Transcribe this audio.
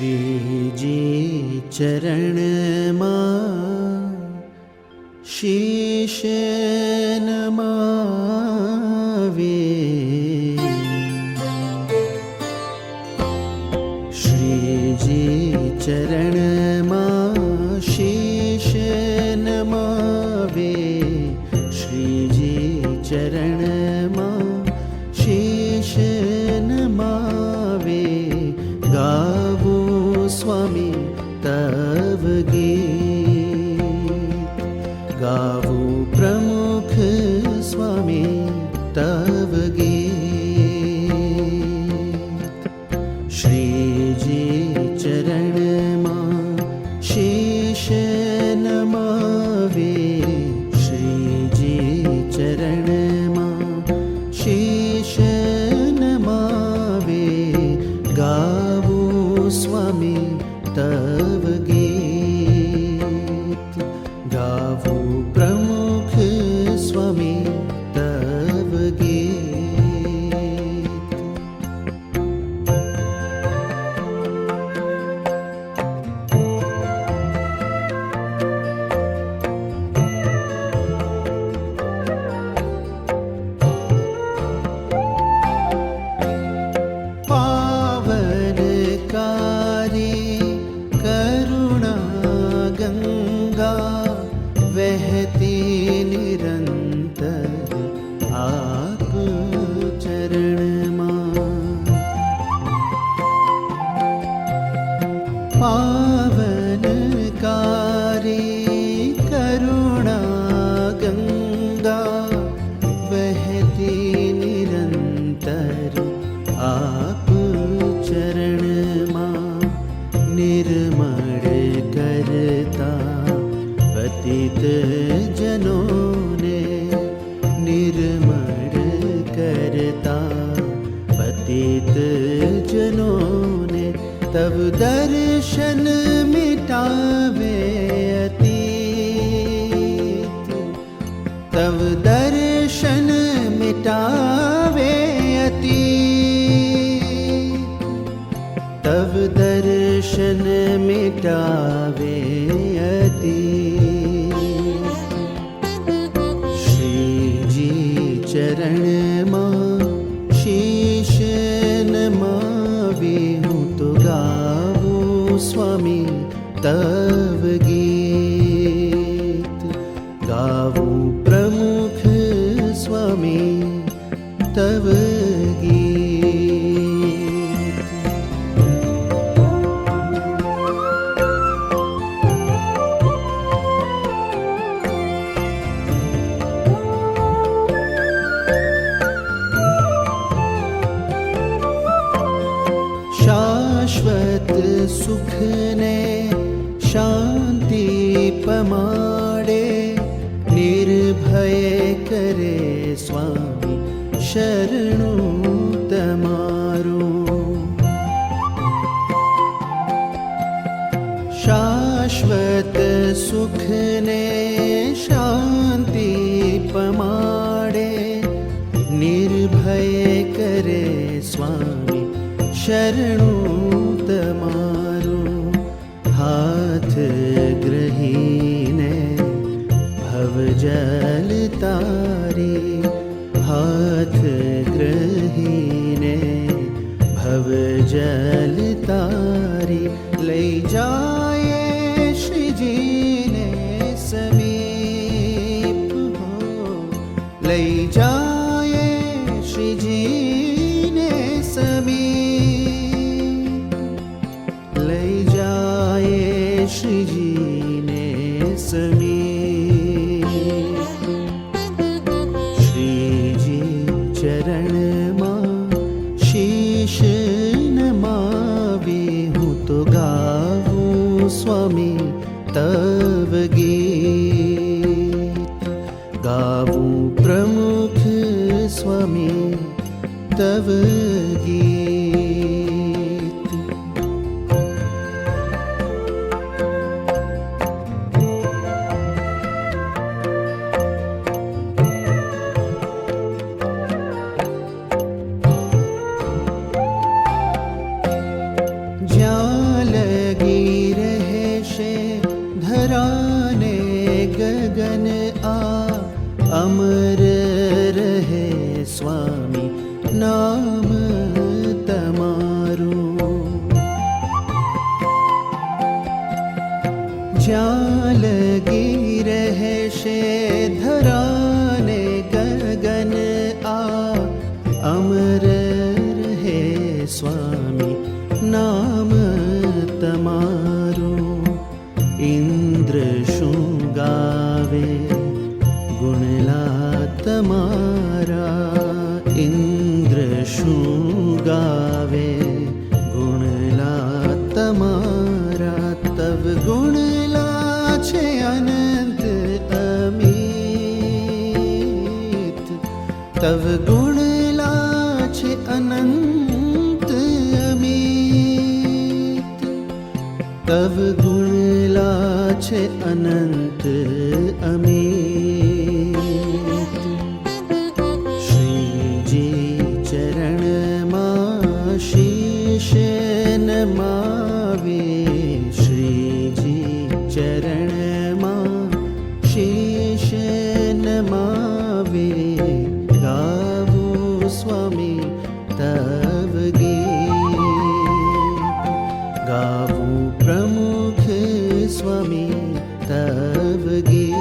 श्री जी चरण शीश नमावे। श्री जी चरण शीश नमावे। श्री जी चरण मा स्वामी तव गे वहती निरंतर। आप चरण माँ निर्मल करता। पतित जनों ने निर्मल करता। पतित जनों ने तब दर्शन मिटावे अतीत। तब दर्शन दर्शन मिटावे अतीत श्रीजी चरण माँ, शीश नमावे, हूँ तो गावो स्वामी तव गीत। गावो प्रमुख स्वामी तव शाश्वत सुख ने शांति पमाडे, निर्भय करे स्वामी शरण तमारो। शाश्वत सुख ने शांति पमाडे, निर्भय करे स्वामी शरणु मारो, हाथ ग्रहीने भव जल तारी, हाथ ग्रहीने भव जल तारी, ले जाए श्री जी ने समीप हो, ले जाए श्री जी स्वमी श्रीजी चरण मा शिष्यमा विहु तु गा स्वामी तव गी गावु प्रमुख स्वामी तव गी लगन आ, अमर रहे स्वामी, नाम तमारो। जाल रहे शे धराने गगन आ, अमर रहे स्वामी, नाम तमा ઇન્દ્ર શું ગાવે ગુણલા તમારા તવ ગુણલા છે અનંત અમિત તવ ગુણલા છે અનંત અમિત તવ ગુણલા છે અનંત અમિત मा गु स्वामी तव गी। प्रमुख स्वामी तव गी।